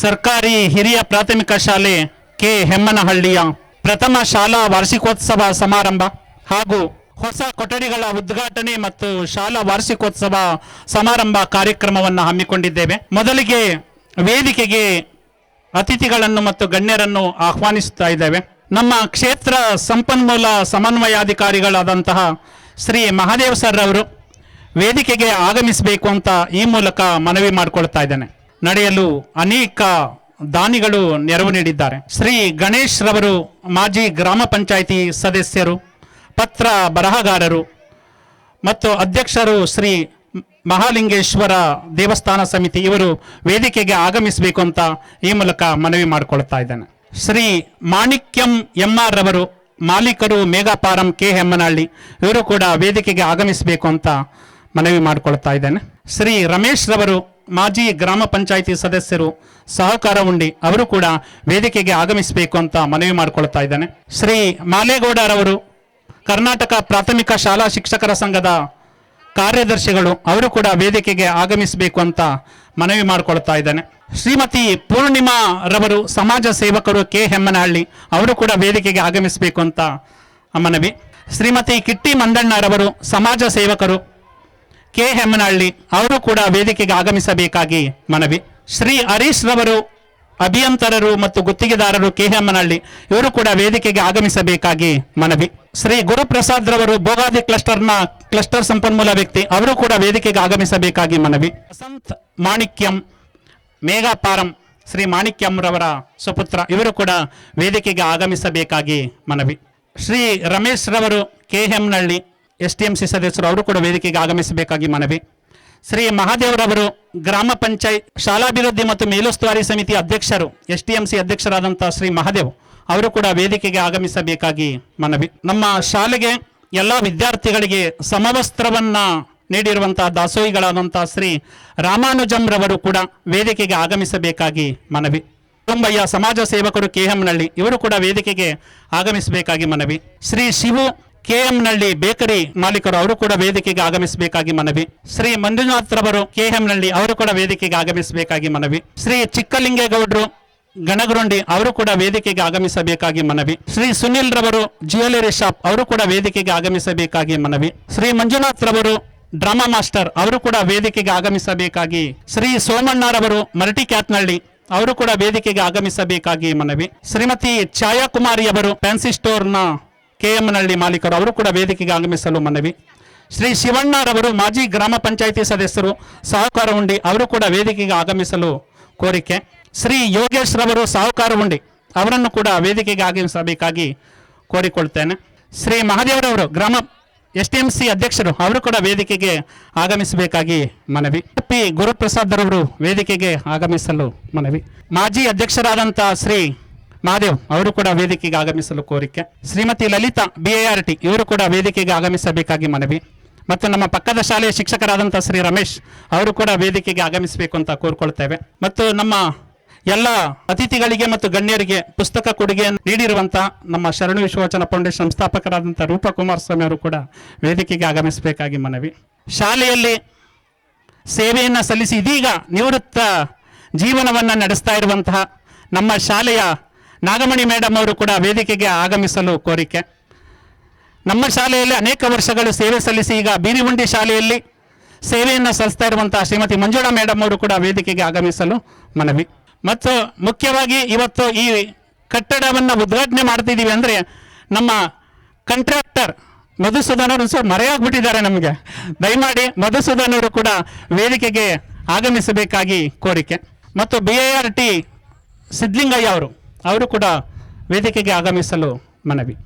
ಸರ್ಕಾರಿ ಹಿರಿಯ ಪ್ರಾಥಮಿಕ ಶಾಲೆ ಕೆ ಹೆಮ್ಮನಹಳ್ಳಿಯ ಪ್ರಥಮ ಶಾಲಾ ವಾರ್ಷಿಕೋತ್ಸವ ಸಮಾರಂಭ ಹಾಗೂ ಹೊಸ ಕೊಠಡಿಗಳ ಉದ್ಘಾಟನೆ ಮತ್ತು ಶಾಲಾ ವಾರ್ಷಿಕೋತ್ಸವ ಸಮಾರಂಭ ಕಾರ್ಯಕ್ರಮವನ್ನು ಹಮ್ಮಿಕೊಂಡಿದ್ದೇವೆ. ಮೊದಲಿಗೆ ವೇದಿಕೆಗೆ ಅತಿಥಿಗಳನ್ನು ಮತ್ತು ಗಣ್ಯರನ್ನು ಆಹ್ವಾನಿಸುತ್ತಾ ಇದ್ದೇವೆ. ನಮ್ಮ ಕ್ಷೇತ್ರ ಸಂಪನ್ಮೂಲ ಸಮನ್ವಯಾಧಿಕಾರಿಗಳಾದಂತಹ ಶ್ರೀ ಮಹಾದೇವ್ ಸರ್ ಅವರು ವೇದಿಕೆಗೆ ಆಗಮಿಸಬೇಕು ಅಂತ ಈ ಮೂಲಕ ಮನವಿ ಮಾಡಿಕೊಳ್ತಾ ಇದ್ದೇನೆ. ನಡೆಯಲು ಅನೇಕ ದಾನಿಗಳು ನೆರವು ನೀಡಿದ್ದಾರೆ. ಶ್ರೀ ಗಣೇಶ್ ರವರು, ಮಾಜಿ ಗ್ರಾಮ ಪಂಚಾಯಿತಿ ಸದಸ್ಯರು, ಪತ್ರ ಬರಹಗಾರರು ಮತ್ತು ಅಧ್ಯಕ್ಷರು ಶ್ರೀ ಮಹಾಲಿಂಗೇಶ್ವರ ದೇವಸ್ಥಾನ ಸಮಿತಿ ಇವರು ವೇದಿಕೆಗೆ ಆಗಮಿಸಬೇಕು ಅಂತ ಈ ಮೂಲಕ ಮನವಿ ಮಾಡಿಕೊಳ್ತಾ ಇದ್ದೇನೆ. ಶ್ರೀ ಮಾಣಿಕ್ಯಂ ಎಂ ಆರ್ ರವರು, ಮಾಲೀಕರು ಮೇಘಾಪಾರಂ ಕೆ. ಹೆಮ್ಮನಹಳ್ಳಿ ಇವರು ಕೂಡ ವೇದಿಕೆಗೆ ಆಗಮಿಸಬೇಕು ಅಂತ ಮನವಿ ಮಾಡಿಕೊಳ್ತಾ ಇದ್ದೇನೆ. ಶ್ರೀ ರಮೇಶ್ ರವರು ಮಾಜಿ ಗ್ರಾಮ ಪಂಚಾಯಿತಿ ಸದಸ್ಯರು ಸಹಕಾರ ಉಂಡಿ, ಅವರು ಕೂಡ ವೇದಿಕೆಗೆ ಆಗಮಿಸಬೇಕು ಅಂತ ಮನವಿ ಮಾಡಿಕೊಳ್ತಾ ಇದ್ದಾನೆ. ಶ್ರೀ ಮಾಲೇಗೌಡರವರು ಕರ್ನಾಟಕ ಪ್ರಾಥಮಿಕ ಶಾಲಾ ಶಿಕ್ಷಕರ ಸಂಘದ ಕಾರ್ಯದರ್ಶಿಗಳು, ಅವರು ಕೂಡ ವೇದಿಕೆಗೆ ಆಗಮಿಸಬೇಕು ಅಂತ ಮನವಿ ಮಾಡಿಕೊಳ್ತಾ ಇದ್ದಾನೆ. ಶ್ರೀಮತಿ ಪೂರ್ಣಿಮಾ ರವರು ಸಮಾಜ ಸೇವಕರು ಕೆ ಹೆಮ್ಮನಹಳ್ಳಿ, ಅವರು ಕೂಡ ವೇದಿಕೆಗೆ ಆಗಮಿಸಬೇಕು ಅಂತ ಮನವಿ. ಶ್ರೀಮತಿ ಕಿಟ್ಟಿ ಮಂದಣ್ಣರವರು ಸಮಾಜ ಸೇವಕರು ಕೆ ಹೆಮ್ಮನಹಳ್ಳಿ ಅವರು ಕೂಡ ವೇದಿಕೆಗೆ ಆಗಮಿಸಬೇಕಾಗಿ ಮನವಿ. ಶ್ರೀ ಹರೀಶ್ ರವರು, ಅಭಿಯಂತರರು ಮತ್ತು ಗುತ್ತಿಗೆದಾರರು ಕೆ ಹೆಮ್ಮನಹಳ್ಳಿ, ಇವರು ಕೂಡ ವೇದಿಕೆಗೆ ಆಗಮಿಸಬೇಕಾಗಿ ಮನವಿ. ಶ್ರೀ ಗುರುಪ್ರಸಾದ್ ರವರು ಭೋಗಾದಿ ಕ್ಲಸ್ಟರ್ನ ಕ್ಲಸ್ಟರ್ ಸಂಪನ್ಮೂಲ ವ್ಯಕ್ತಿ, ಅವರು ಕೂಡ ವೇದಿಕೆಗೆ ಆಗಮಿಸಬೇಕಾಗಿ ಮನವಿ. ವಸಂತ್ ಮಾಣಿಕ್ಯಂ, ಮೇಘಾಪಾರಂ, ಶ್ರೀ ಮಾಣಿಕ್ಯಂ ರವರ ಸುಪುತ್ರ, ಇವರು ಕೂಡ ವೇದಿಕೆಗೆ ಆಗಮಿಸಬೇಕಾಗಿ ಮನವಿ. ಶ್ರೀ ರಮೇಶ್ ರವರು, K Hemnalli S T M C ಸದಸ್ಯರು ಅವರು ಕೂಡ ವೇದಿಕೆಗೆ ಆಗಮಿಸಬೇಕಾಗಿ ಮನವಿ. ಶ್ರೀ ಮಹಾದೇವರವರು ಗ್ರಾಮ ಪಂಚಾಯತ್ ಶಾಲಾಭಿವೃದ್ಧಿ ಮತ್ತು ಮೇಲುಸ್ತುವಾರಿ ಸಮಿತಿ ಅಧ್ಯಕ್ಷರು, ಎಸ್ ಟಿ ಎಂ ಸಿ ಅಧ್ಯಕ್ಷರಾದಂಥ ಶ್ರೀ ಮಹಾದೇವ್ ಅವರು ಕೂಡ ವೇದಿಕೆಗೆ ಆಗಮಿಸಬೇಕಾಗಿ ಮನವಿ. ನಮ್ಮ ಶಾಲೆಗೆ ಎಲ್ಲ ವಿದ್ಯಾರ್ಥಿಗಳಿಗೆ ಸಮವಸ್ತ್ರವನ್ನ ನೀಡಿರುವಂತಹ ದಾಸೋಹಿಗಳಾದಂತಹ ಶ್ರೀ ರಾಮಾನುಜಂ ರವರು ಕೂಡ ವೇದಿಕೆಗೆ ಆಗಮಿಸಬೇಕಾಗಿ ಮನವಿ. ಕುಟುಂಬಯ್ಯ, ಸಮಾಜ ಸೇವಕರು ಕೆ ನಳ್ಳಿ ಇವರು ಕೂಡ ವೇದಿಕೆಗೆ ಆಗಮಿಸಬೇಕಾಗಿ ಮನವಿ. ಶ್ರೀ ಶಿವು ಕೆ ನಳ್ಳಿ ಬೇಕರಿ ಮಾಲೀಕರು ಅವರು ಕೂಡ ವೇದಿಕೆಗೆ ಆಗಮಿಸಬೇಕಾಗಿ ಮನವಿ. ಶ್ರೀ ಮಂಜುನಾಥ್ ರವರು ಕೆ ನಳ್ಳಿ ಅವರು ಕೂಡ ವೇದಿಕೆಗೆ ಆಗಮಿಸಬೇಕಾಗಿ ಮನವಿ. ಶ್ರೀ ಚಿಕ್ಕಲಿಂಗೇಗೌಡರು ಗಣಗುರುಂಡಿ ಅವರು ಕೂಡ ವೇದಿಕೆಗೆ ಆಗಮಿಸಬೇಕಾಗಿ ಮನವಿ. ಶ್ರೀ ಸುನಿಲ್ ರವರು ಜ್ಯುವೆಲರಿ ಶಾಪ್ ಅವರು ಕೂಡ ವೇದಿಕೆಗೆ ಆಗಮಿಸಬೇಕಾಗಿ ಮನವಿ. ಶ್ರೀ ಮಂಜುನಾಥ್ ರವರು ಡ್ರಾಮಾ ಮಾಸ್ಟರ್ ಅವರು ಕೂಡ ವೇದಿಕೆಗೆ ಆಗಮಿಸಬೇಕಾಗಿ. ಶ್ರೀ ಸೋಮಣ್ಣರವರು ಮರಟಿ ಕ್ಯಾತ್ನಳ್ಳಿ ಅವರು ಕೂಡ ವೇದಿಕೆಗೆ ಆಗಮಿಸಬೇಕಾಗಿ ಮನವಿ. ಶ್ರೀಮತಿ ಛಾಯಾಕುಮಾರಿ ಅವರು ಫ್ಯಾನ್ಸಿ ಸ್ಟೋರ್ನ ಕೆಎಂನಹಳ್ಳಿ ಮಾಲೀಕರು ಅವರು ಕೂಡ ವೇದಿಕೆಗೆ ಆಗಮಿಸಲು ಮನವಿ. ಶ್ರೀ ಶಿವಣ್ಣರವರು ಮಾಜಿ ಗ್ರಾಮ ಪಂಚಾಯಿತಿ ಸದಸ್ಯರು ಸಹಕಾರ ಉಂಡಿ ಅವರು ಕೂಡ ವೇದಿಕೆಗೆ ಆಗಮಿಸಲು ಕೋರಿಕೆ. ಶ್ರೀ ಯೋಗೇಶ್ ರವರು ಸಾಹುಕಾರ ಉಂಡಿ ಅವರನ್ನು ಕೂಡ ವೇದಿಕೆಗೆ ಆಗಮಿಸಬೇಕಾಗಿ ಕೋರಿಕೊಳ್ತೇನೆ. ಶ್ರೀ ಮಹಾದೇವರವರು ಗ್ರಾಮ ಎಸ್ ಟಿ ಎಂ ಸಿ ಅಧ್ಯಕ್ಷರು ಅವರು ಕೂಡ ವೇದಿಕೆಗೆ ಆಗಮಿಸಬೇಕಾಗಿ ಮನವಿ. ಪಿ. ಗುರುಪ್ರಸಾದ್ ರವರು ವೇದಿಕೆಗೆ ಆಗಮಿಸಲು ಮನವಿ. ಮಾಜಿ ಅಧ್ಯಕ್ಷರಾದಂಥ ಶ್ರೀ ಮಹಾದೇವ್ ಅವರು ಕೂಡ ವೇದಿಕೆಗೆ ಆಗಮಿಸಲು ಕೋರಿಕೆ. Shrimati Lalitha B R T ಇವರು ಕೂಡ ವೇದಿಕೆಗೆ ಆಗಮಿಸಬೇಕಾಗಿ ಮನವಿ. ಮತ್ತು ನಮ್ಮ ಪಕ್ಕದ ಶಾಲೆಯ ಶಿಕ್ಷಕರಾದಂಥ ಶ್ರೀ ರಮೇಶ್, ಅವರು ಕೂಡ ವೇದಿಕೆಗೆ ಆಗಮಿಸಬೇಕು ಅಂತ ಕೋರ್ಕೊಳ್ತೇವೆ. ಮತ್ತು ನಮ್ಮ ಎಲ್ಲ ಅತಿಥಿಗಳಿಗೆ ಮತ್ತು ಗಣ್ಯರಿಗೆ ಪುಸ್ತಕ ಕೊಡುಗೆಯನ್ನು ನೀಡಿರುವಂತಹ ನಮ್ಮ ಶರಣು ವಿಶ್ವವಚನ ಫೌಂಡೇಶನ್ ಸಂಸ್ಥಾಪಕರಾದಂಥ ರೂಪ ಕುಮಾರಸ್ವಾಮಿ ಅವರು ಕೂಡ ವೇದಿಕೆಗೆ ಆಗಮಿಸಬೇಕಾಗಿ ಮನವಿ. ಶಾಲೆಯಲ್ಲಿ ಸೇವೆಯನ್ನು ಸಲ್ಲಿಸಿ ಇದೀಗ ನಿವೃತ್ತ ಜೀವನವನ್ನು ನಡೆಸ್ತಾ ಇರುವಂತಹ ನಮ್ಮ ಶಾಲೆಯ ನಾಗಮಣಿ ಮೇಡಮ್ ಅವರು ಕೂಡ ವೇದಿಕೆಗೆ ಆಗಮಿಸಲು ಕೋರಿಕೆ. ನಮ್ಮ ಶಾಲೆಯಲ್ಲಿ ಅನೇಕ ವರ್ಷಗಳು ಸೇವೆ ಸಲ್ಲಿಸಿ ಈಗ ಬೀರಿಗುಂಡಿ ಶಾಲೆಯಲ್ಲಿ ಸೇವೆಯನ್ನು ಸಲ್ಲಿಸ್ತಾ ಇರುವಂತಹ ಶ್ರೀಮತಿ ಮಂಜುಳಾ ಮೇಡಮ್ ಅವರು ಕೂಡ ವೇದಿಕೆಗೆ ಆಗಮಿಸಲು ಮನವಿ. ಮತ್ತು ಮುಖ್ಯವಾಗಿ ಇವತ್ತು ಈ ಕಟ್ಟಡವನ್ನು ಉದ್ಘಾಟನೆ ಮಾಡ್ತಿದ್ದೀವಿ ಅಂದರೆ ನಮ್ಮ ಕಂಟ್ರಾಕ್ಟರ್ ಮಧುಸೂದನ್ ಅವರು ಸ್ವಲ್ಪ ಮರೆಯಾಗ್ಬಿಟ್ಟಿದ್ದಾರೆ ನಮಗೆ. ದಯಮಾಡಿ ಮಧುಸೂದನ್ ಅವರು ಕೂಡ ವೇದಿಕೆಗೆ ಆಗಮಿಸಬೇಕಾಗಿ ಕೋರಿಕೆ. ಮತ್ತು B A R T Sidlingaiah ಅವರು. ಅವರು ಕೂಡ ವೇದಿಕೆಗೆ ಆಗಮಿಸಲು ಮನವಿ